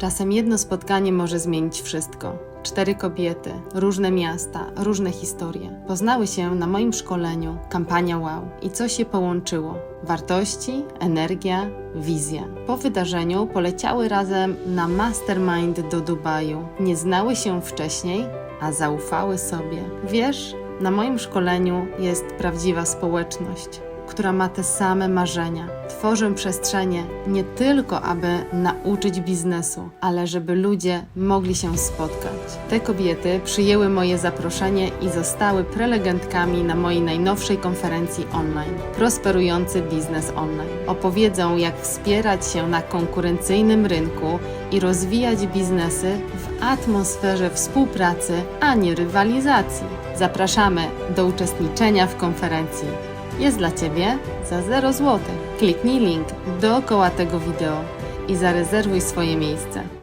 Czasem jedno spotkanie może zmienić wszystko. Cztery kobiety, różne miasta, różne historie. Poznały się na moim szkoleniu Kampania Wow i co się połączyło? Wartości, energia, wizja. Po wydarzeniu poleciały razem na mastermind do Dubaju. Nie znały się wcześniej, a zaufały sobie. Wiesz, na moim szkoleniu jest prawdziwa społeczność która ma te same marzenia. Tworzę przestrzenie nie tylko, aby nauczyć biznesu, ale żeby ludzie mogli się spotkać. Te kobiety przyjęły moje zaproszenie i zostały prelegentkami na mojej najnowszej konferencji online Prosperujący Biznes Online. Opowiedzą, jak wspierać się na konkurencyjnym rynku i rozwijać biznesy w atmosferze współpracy, a nie rywalizacji. Zapraszamy do uczestniczenia w konferencji jest dla Ciebie za 0 zł. Kliknij link dookoła tego wideo i zarezerwuj swoje miejsce.